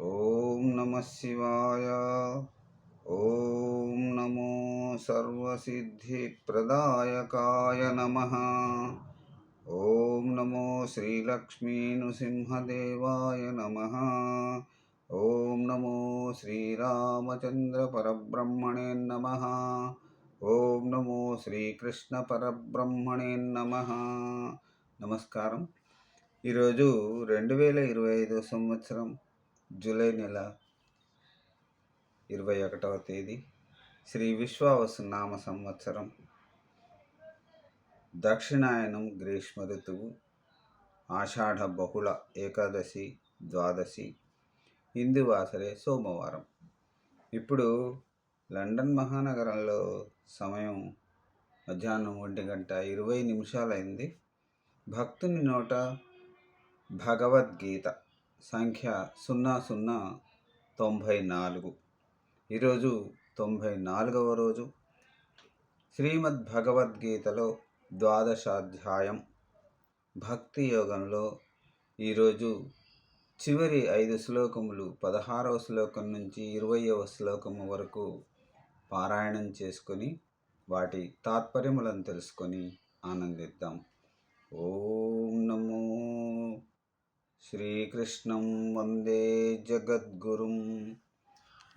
ఓం నమ శివాయ. ఓం నమో సర్వసిద్ధిప్రదాయకాయ నమ. ఓం నమో శ్రీలక్ష్మీనృసింహదేవాయ నమ. ఓం నమో శ్రీరామచంద్రపరబ్రహ్మణే నమ. ఓం నమో శ్రీకృష్ణ పరబ్రహ్మణే నమ. నమస్కారం. ఈరోజు రెండు వేల ఇరవై ఐదో సంవత్సరం జూలై నెల ఇరవై ఒకటవ తేదీ శ్రీ విశ్వావసు నామ సంవత్సరం. దక్షిణాయనం గ్రీష్మ ఋతువు ఆషాఢ బహుళ ఏకాదశి ద్వాదశి హిందువాసరే సోమవారం. ఇప్పుడు లండన్ మహానగరంలో సమయం మధ్యాహ్నం ఒంటి గంట ఇరవై నిమిషాలైంది. భక్తుని నోట భగవద్గీత సంఖ్య సున్నా సున్నా తొంభై నాలుగు. ఈరోజు తొంభై నాలుగవ రోజు. శ్రీమద్ భగవద్గీతలో ద్వాదశాధ్యాయం భక్తి యోగంలో ఈరోజు చివరి ఐదు శ్లోకములు పదహారవ శ్లోకం నుంచి ఇరవయవ శ్లోకము వరకు పారాయణం చేసుకొని వాటి తాత్పర్యములను తెలుసుకొని ఆనందిద్దాం. ఓం నమో శ్రీకృష్ణం వందే జగద్గురుం.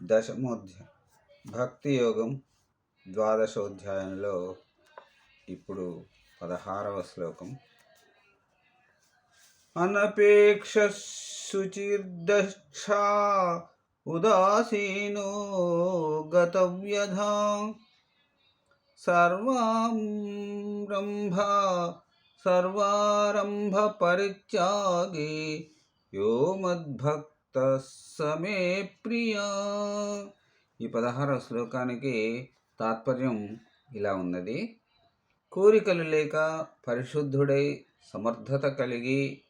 దశమోధ్య భక్తి యోగం ద్వాదశోధ్యాయంలో ఇప్పుడు పదహారవ శ్లోకం. అనపేక్ష శుచిర్దక్ష ఉదాసీనో గతవ్యధ. సర్వం బ్రహ్మ పరిత్యాగి యో మద్భక్త సమే ప్రియా ఈ పదహారవ శ్లోకానికి తాత్పర్యం ఇలా ఉన్నది. కోరికలు లేక పరిశుద్ధుడై సమర్థత కలిగి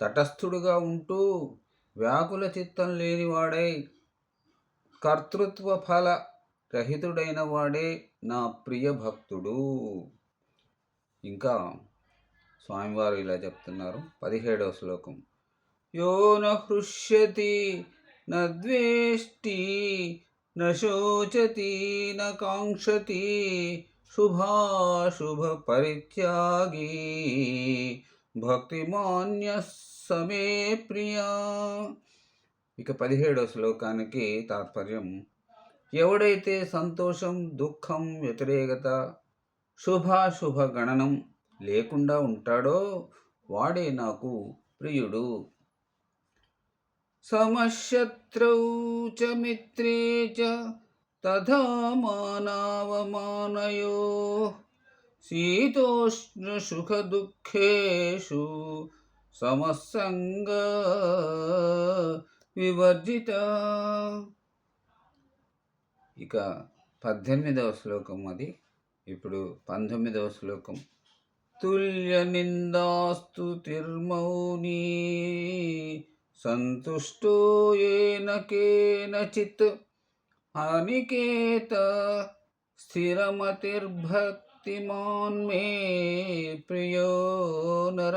తటస్థుడుగా ఉంటూ వ్యాకుల చిత్తం లేనివాడై కర్తృత్వ ఫల రహితుడైన వాడే నా ప్రియ భక్తుడు. ఇంకా స్వామివారు ఇలా చెప్తున్నారు. పదిహేడవ శ్లోకం. యో న హృష్యతి న ద్వేష్టి న కాంక్షతి శుభాశుభ పరిత్యాగి భక్తిమాన్య సమే ప్రియా. ఇక పదిహేడవ శ్లోకానికి తాత్పర్యం. ఎవడైతే సంతోషం దుఃఖం వ్యతిరేకత శుభాశుభ గణనం లేకుండా ఉంటాడో వాడే నాకు ప్రియుడు. సమశత్రౌ చ మిత్రే చ తథా మానవమానయో. శీతోష్ణసుఖదుఃఖేషు సమసంగ వివర్జిత. ఇక పద్దెనిమిదవ శ్లోకం అది. ఇప్పుడు పంతొమ్మిదవ శ్లోకం. తుల్య నిందాస్తు తిర్మౌని సంతుష్టో ఏన కేనచిత్ అనికేత స్థిరమతిర్భక్తిమాన్మే ప్రియో నర.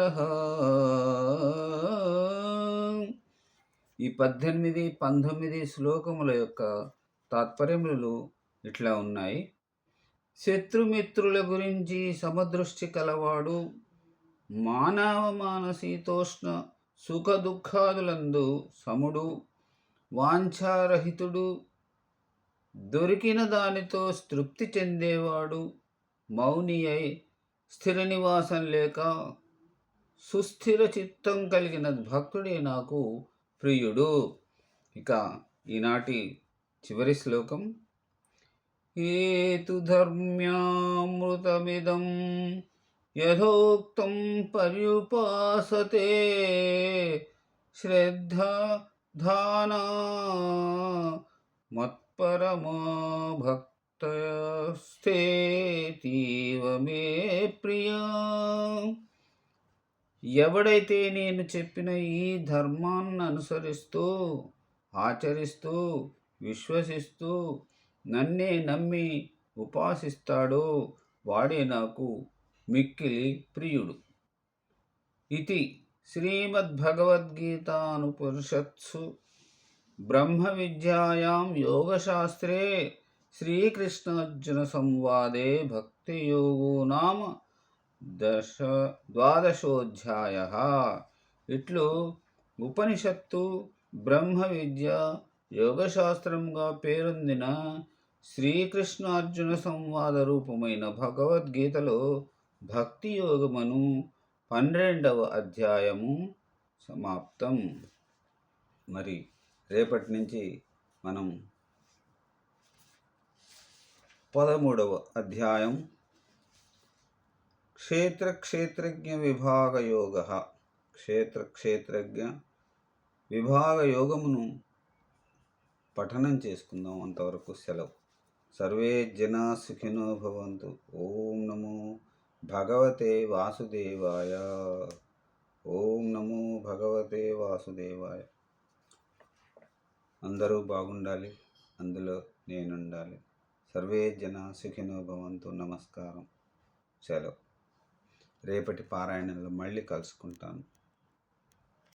ఈ పద్దెనిమిది పంతొమ్మిది శ్లోకముల యొక్క తాత్పర్యములు ఇట్లా ఉన్నాయి. శత్రుమిత్రుల గురించి సమదృష్టి కలవాడు. మానవ మానసీతోష్ణ సుఖ దుఃఖాదులందు సముడు వాంఛారహితుడు. దొరికిన దానితో తృప్తి చెందేవాడు. మౌని అయి స్థిర నివాసం లేక సుస్థిర చిత్తం కలిగిన భక్తుడే నాకు ప్రియుడు. ఇక ఈనాటి చివరి శ్లోకం ఏతు ధర్మ్యామృతమిదం యథోక్తం పర్యుపాసతే శ్రద్ధ ధానా మత్పరమా భక్తస్తేతీవ మే ప్రియా ఎవడైతే నేను చెప్పిన ఈ ధర్మాన్ని అనుసరిస్తూ ఆచరిస్తూ విశ్వసిస్తూ నన్నే నమ్మి ఉపాసిస్తాడో వాడే నాకు మిక్కిలి ప్రియుడు. ఇది శ్రీమద్భగవద్గీతానుపనిషత్సు బ్రహ్మ విద్యాయాం యోగశాస్త్రే శ్రీకృష్ణార్జున సంవాదే భక్తియోగో నామ దశ ద్వాదశోధ్యాయ. ఇట్లు ఉపనిషత్తు బ్రహ్మ విద్య యోగశాస్త్రంగా పేరొందిన శ్రీకృష్ణార్జున సంవాద రూపమైన భగవద్గీతలో భక్తి యోగమును పన్నెండవ అధ్యాయము సమాప్తం. మరి రేపటి నుంచి మనం పదమూడవ అధ్యాయం క్షేత్ర క్షేత్రజ్ఞ క్షేత్రక్షేత్రజ్ఞ విభాగయోగమును పఠనం చేసుకుందాం అంతవరకు సెలవు. సర్వే జనా సుఖినో భవంతు. ఓం నమో భగవతే వాసుదేవాయ. ఓం నమో భగవతే వాసుదేవాయ. అందరూ బాగుండాలి అందులో నేనుండాలి. సర్వే జన సుఖినో భవంతు. నమస్కారం. సెలవు రేపటి పారాయణంలో మళ్ళీ కలుసుకుంటాను.